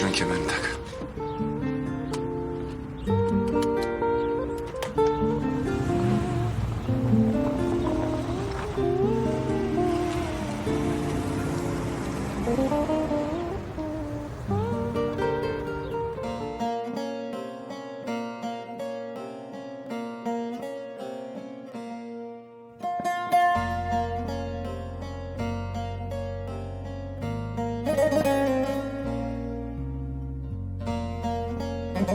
Çocuğun kemerini tak.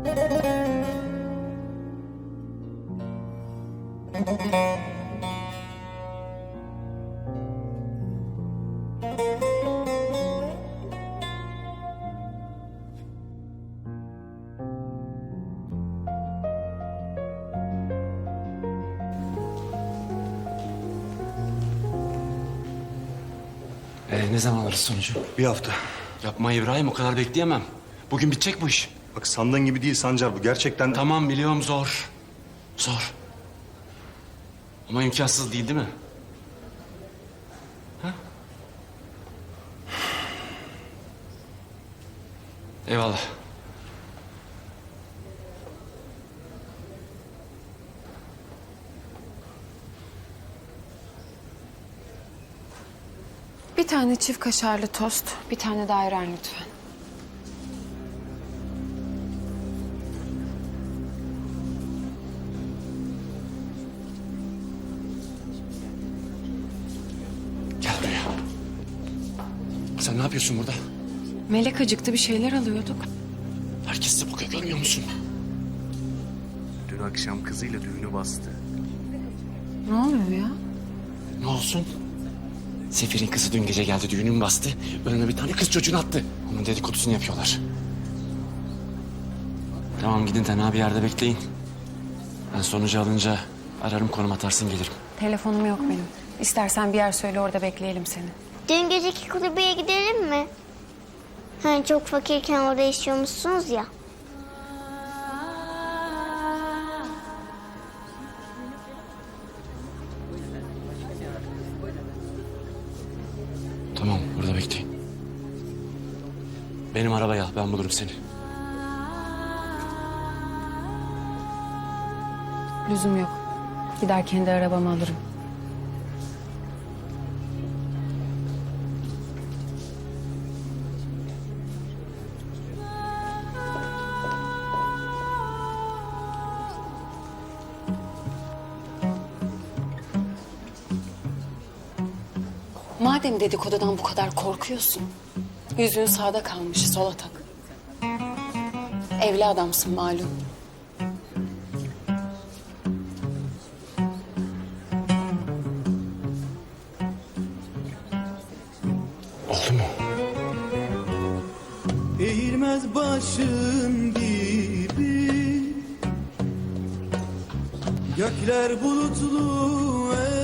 Ee, ne zaman alırız sonucu? Bir hafta. Yapma İbrahim o kadar bekleyemem. Bugün bitecek bu iş. Bak sandığın gibi değil Sancar bu. Gerçekten... Tamam biliyorum zor. Zor. Ama imkansız değil değil mi? Ha? Eyvallah. Bir tane çift kaşarlı tost, bir tane de ayran lütfen. Sen ne yapıyorsun burada? Melek acıktı bir şeyler alıyorduk. Herkes size bakıyor görmüyor musun? Dün akşam kızıyla düğünü bastı. Ne oluyor ya? Ne olsun? Sefir'in kızı dün gece geldi düğünün bastı. Önüne bir tane kız çocuğunu attı. Onun dedikodusunu yapıyorlar. Tamam gidin tenha bir yerde bekleyin. Ben sonucu alınca ararım konum atarsın gelirim. Telefonum yok benim. İstersen bir yer söyle orada bekleyelim seni. Dün geceki kulübeye gidelim mi? Hani çok fakirken orada yaşıyormuşsunuz ya. Tamam burada bekleyin. Benim arabaya al ben bulurum seni. Lüzum yok. Gider kendi arabamı alırım. Madem dedikodudan bu kadar korkuyorsun, yüzüğün sağda kalmış, sola tak. Evli adamsın malum. Oldu mu? Eğilmez başın gibi Gökler bulutlu efem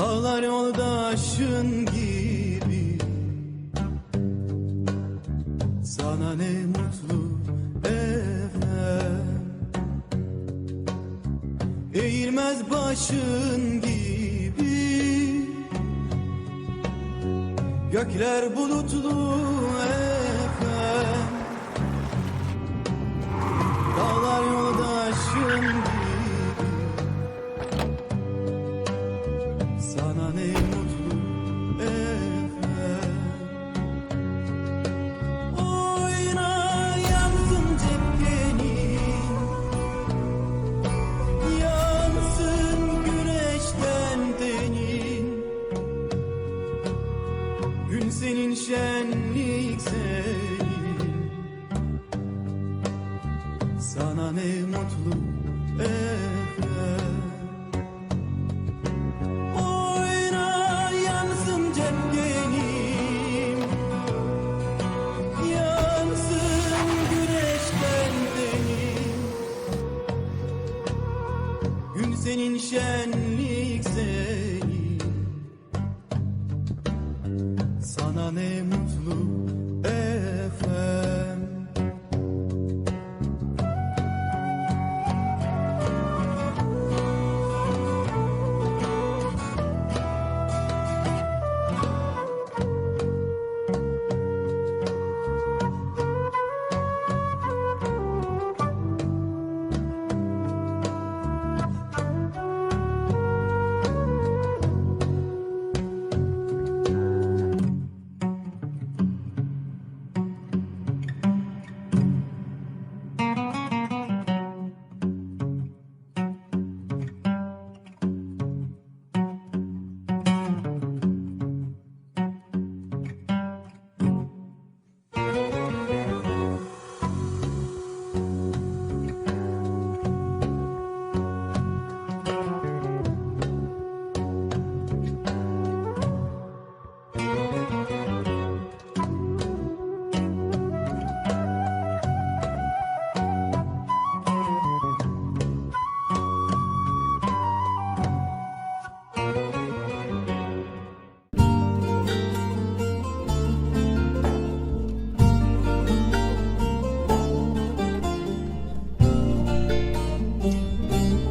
Dağlar yoldaşın gibi. Sana ne mutlu efem Eğilmez başın gibi. Gökler bulutlu efem mutlu efendim Oyna yansın cepkenin Yansın güneşten tenin Gün senin şenlik senin. Sana ne mutlu